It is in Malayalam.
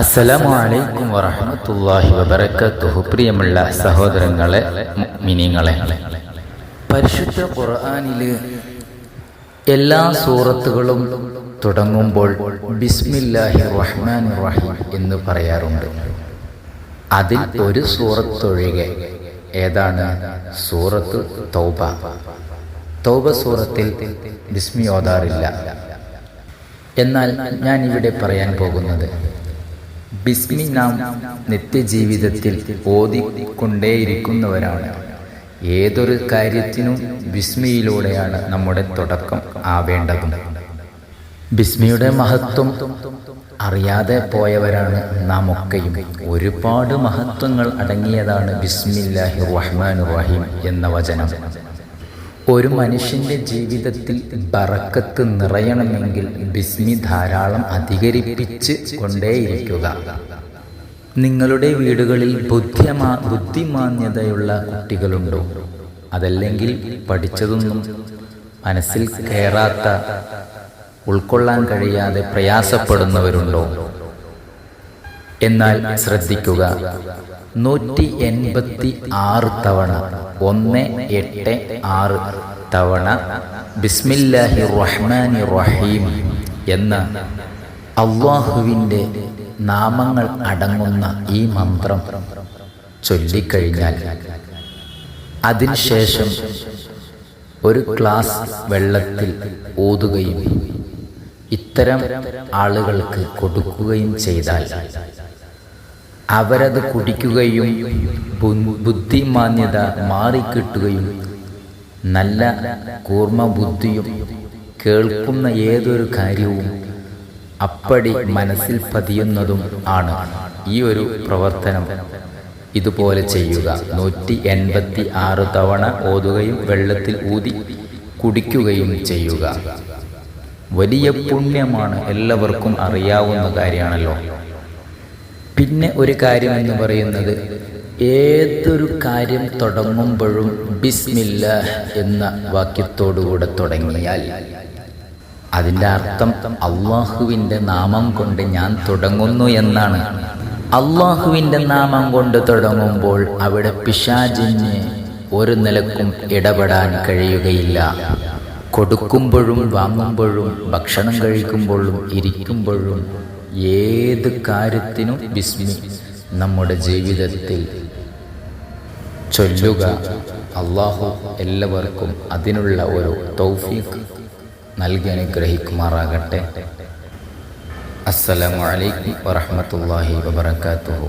അസ്സലാമു അലൈക്കും വറഹമത്തല്ലാഹി വബറകാതുഹു പ്രിയമുള്ള സഹോദരങ്ങളെ മിനിങ്ങളെ പരിശുദ്ധ ഖുർആനിൽ എല്ലാ സൂറത്തുകളും തുടങ്ങുമ്പോൾ ബിസ്മില്ലാഹി റഹ്മാൻ റഹീം എന്ന് പറയാറുണ്ട്. അതിൽ ഒരു സൂറത്തൊഴികെ ഏതാണ്? സൂറത്ത് തൗബ. തൗബ സൂറത്തിൽ ബിസ്മി ഓതാറില്ല. എന്നാൽ ഞാൻ ഇവിടെ പറയാൻ പോകുന്നത് ബിസ്മി നാം നിത്യജീവിതത്തിൽ ഓതിക്കൊണ്ടേയിരിക്കുന്നവരാണ്. ഏതൊരു കാര്യത്തിനും ബിസ്മിയിലൂടെയാണ് നമ്മുടെ തുടക്കം ആവേണ്ടതും. ബിസ്മിയുടെ മഹത്വം അറിയാതെ പോയവരാണ് നാം ഒക്കെയും ഒരുപാട് മഹത്വങ്ങൾ അടങ്ങിയതാണ് ബിസ്മില്ലാഹി റഹ്മാൻ റഹീം എന്ന വചനം. ഒരു മനുഷ്യന്റെ ജീവിതത്തിൽ ബറക്കത്ത് നിറയണമെങ്കിൽ ബിസ്മി ധാരാളം അധികരിപ്പിച്ച് കൊണ്ടേയിരിക്കുക. നിങ്ങളുടെ വീടുകളിൽ ബുദ്ധിമാ ബുദ്ധിമാന്യതയുള്ള കുട്ടികളുണ്ടോ? അതല്ലെങ്കിൽ പഠിച്ചതൊന്നും മനസ്സിൽ കയറാത്ത ഉൾക്കൊള്ളാൻ കഴിയാതെ പ്രയാസപ്പെടുന്നവരുണ്ടോ? എന്നാൽ ശ്രദ്ധിക്കുക. നൂറ്റി എൺപത്തി ആറ് തവണ ഒന്ന് എട്ട് ആറ് തവണ ബിസ്മില്ലാഹി റഹ്മാനി റഹീം എന്ന അള്ളാഹുവിന്റെ നാമങ്ങൾ അടങ്ങുന്ന ഈ മന്ത്രം ചൊല്ലിക്കഴിഞ്ഞാൽ അതിനുശേഷം ഒരു ക്ലാസ് വെള്ളത്തിൽ ഊതുകയും ഇത്തരം ആളുകൾക്ക് കൊടുക്കുകയും ചെയ്താൽ അവരത് കുടിക്കുകയും ബുദ്ധിമാന്യത മാറിക്കിട്ടുകയും നല്ല കൂർമ്മ ബുദ്ധിയും കേൾക്കുന്ന ഏതൊരു കാര്യവും അപ്പടി മനസ്സിൽ പതിയുന്നതും ആണ് ഈ ഒരു പ്രവർത്തനം. ഇതുപോലെ ചെയ്യുക. നൂറ്റി എൺപത്തി ആറ് തവണ ഓതുകയും വെള്ളത്തിൽ ഊതി കുടിക്കുകയും ചെയ്യുക. വലിയ പുണ്യമാണ് എല്ലാവർക്കും അറിയാവുന്ന കാര്യമാണല്ലോ. പിന്നെ ഒരു കാര്യം എന്ന് പറയുന്നത് ഏതൊരു കാര്യം തുടങ്ങുമ്പോഴും ബിസ്മില്ല എന്ന വാക്യത്തോടുകൂടെ തുടങ്ങിയാൽ അതിന്റെ അർത്ഥം അള്ളാഹുവിന്റെ നാമം കൊണ്ട് ഞാൻ തുടങ്ങുന്നു എന്നാണ്. അള്ളാഹുവിന്റെ നാമം കൊണ്ട് തുടങ്ങുമ്പോൾ അവിടെ പിശാജിന് ഒരു നിലക്കും ഇടപെടാൻ കഴിയുകയില്ല. കൊടുക്കുമ്പോഴും വാങ്ങുമ്പോഴും ഭക്ഷണം കഴിക്കുമ്പോഴും ഇരിക്കുമ്പോഴും ഏത് കാര്യത്തിനും ബിസ്മി നമ്മുടെ ജീവിതത്തിൽ. ചൊല്ലുക അള്ളാഹു എല്ലാവർക്കും അതിനുള്ള ഒരു തൗഫീഖ് നൽകി അനുഗ്രഹിക്കുമാറാകട്ടെ. അസ്സലാമു അലൈക്കും വറഹമത്തല്ലാഹി വബർക്കാത്തുഹു